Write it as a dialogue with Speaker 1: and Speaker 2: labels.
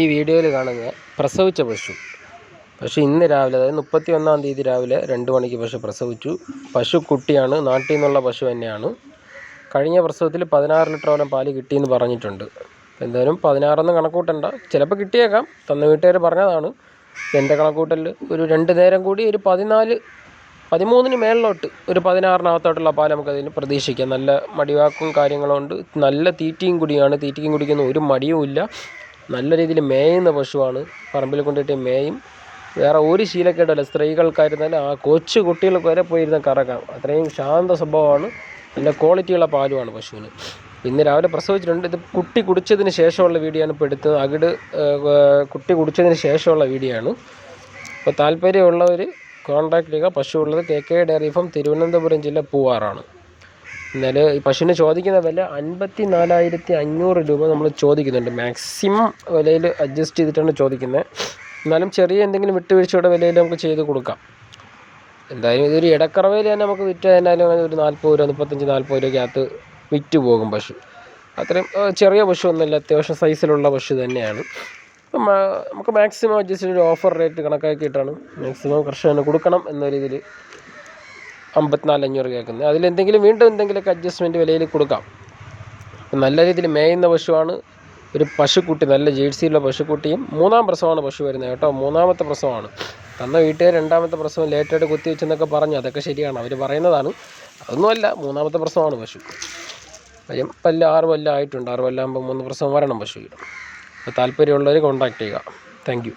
Speaker 1: ഈ വീഡിയോയിൽ കാണുന്നത് പ്രസവിച്ച പശു. പശു ഇന്ന് രാവിലെ അതായത് മുപ്പത്തി ഒന്നാം തീയതി രാവിലെ രണ്ട് മണിക്ക് പശു പ്രസവിച്ചു. പശു കുട്ടിയാണ് നാട്ടിൽ നിന്നുള്ള പശു തന്നെയാണ്. കഴിഞ്ഞ പ്രസവത്തിൽ പതിനാറ് ലിറ്ററോളം പാൽ കിട്ടിയെന്ന് പറഞ്ഞിട്ടുണ്ട്. എന്തായാലും പതിനാറൊന്നും കണക്കൂട്ടണ്ട. ചിലപ്പോൾ കിട്ടിയേക്കാം. തന്ന വീട്ടുകാർ പറഞ്ഞതാണ്. എന്റെ കണക്കൂട്ടലിൽ ഒരു രണ്ട് നേരം കൂടി ഒരു പതിനാല് പതിമൂന്നിന് മേളിലോട്ട് ഒരു പതിനാറിനകത്തോട്ടുള്ള പാൽ നമുക്കതിന് പ്രതീക്ഷിക്കാം. നല്ല മടിവാക്കും കാര്യങ്ങളുണ്ട് നല്ല തീറ്റയും കുടിയാണ്. തീറ്റയും കുടിക്കുന്ന ഒരു മടിയും ഇല്ല. നല്ല രീതിയിൽ മേയുന്ന പശുവാണ്. പറമ്പിൽ കൊണ്ടിട്ട് മേയും. വേറെ ഒരു ശീലക്കേടല്ല സ്ത്രീകൾക്കായിരുന്നാലും ആ കൊച്ചു കുട്ടികൾക്ക് വരെ പോയിരുന്ന കറക്കാം അത്രയും ശാന്ത സ്വഭാവമാണ്. നല്ല ക്വാളിറ്റിയുള്ള പാലുമാണ് പശുവിന്. ഇന്ന് രാവിലെ പ്രസവിച്ചിട്ടുണ്ട്. ഇത് കുട്ടി കുടിച്ചതിന് ശേഷമുള്ള വീഡിയോ ആണ്. ഇപ്പോൾ എടുത്തത് അകിട് കുട്ടി കുടിച്ചതിന് ശേഷമുള്ള വീഡിയോ ആണ്. അപ്പോൾ താല്പര്യമുള്ളവർ കോൺടാക്ട് ചെയ്യുക. പശു ഉള്ളത് K K dairy farm Thiruvananthapuram ജില്ല പൂവാറാണ്. എന്നാൽ ഈ പശുവിന് ചോദിക്കുന്ന വില അൻപത്തി നാലായിരത്തി അഞ്ഞൂറ് രൂപ നമ്മൾ ചോദിക്കുന്നുണ്ട്. മാക്സിമം വിലയിൽ അഡ്ജസ്റ്റ് ചെയ്തിട്ടാണ് ചോദിക്കുന്നത് എന്നാലും ചെറിയ എന്തെങ്കിലും വിട്ടുവീഴ്ചയുടെ വിലയിൽ നമുക്ക് ചെയ്ത് കൊടുക്കാം. എന്തായാലും ഇതൊരു ഇടക്കറവയിൽ തന്നെ നമുക്ക് വിറ്റ് തന്നാലും ഒരു നാൽപ്പത് രൂപ മുപ്പത്തഞ്ച് നാൽപ്പത് രൂപയ്ക്കകത്ത് വിറ്റ് പോകും പശു. അത്രയും ചെറിയ പശു ഒന്നുമല്ല അത്യാവശ്യം സൈസിലുള്ള പശു തന്നെയാണ്. നമുക്ക് മാക്സിമം അഡ്ജസ്റ്റ് ഒരു ഓഫർ റേറ്റ് കണക്കാക്കിയിട്ടാണ് മാക്സിമം കർഷകന് കൊടുക്കണം എന്ന രീതിയിൽ അമ്പത്തിനാല് അഞ്ഞൂറ് കേൾക്കുന്നത് അതിലെന്തെങ്കിലും വീണ്ടും എന്തെങ്കിലുമൊക്കെ അഡ്ജസ്റ്റ്മെന്റ് വിലയിൽ കൊടുക്കാം. നല്ല രീതിയിൽ മേയുന്ന പശുവാണ് ഒരു പശുക്കുട്ടി നല്ല ജേഴ്സിയുള്ള പശുക്കുട്ടിയും മൂന്നാം പ്രസവമാണ് പശു വരുന്നത് കേട്ടോ. മൂന്നാമത്തെ പ്രസവമാണ്. തന്ന വീട്ടുകാർ രണ്ടാമത്തെ പ്രസവം ലേറ്റായിട്ട് കുത്തിവെച്ചെന്നൊക്കെ പറഞ്ഞു. അതൊക്കെ ശരിയാണ്. അവർ പറയുന്നതാണ്. അതൊന്നുമല്ല മൂന്നാമത്തെ പ്രസവമാണ് പശു. കാര്യം പല്ല ആറ് വല്ല ആയിട്ടുണ്ട്. ആറ് പല്ലാകുമ്പോൾ മൂന്ന് പ്രസവം വരണം പശു അപ്പോൾ താല്പര്യമുള്ളവർ കോൺടാക്ട് ചെയ്യുക. താങ്ക്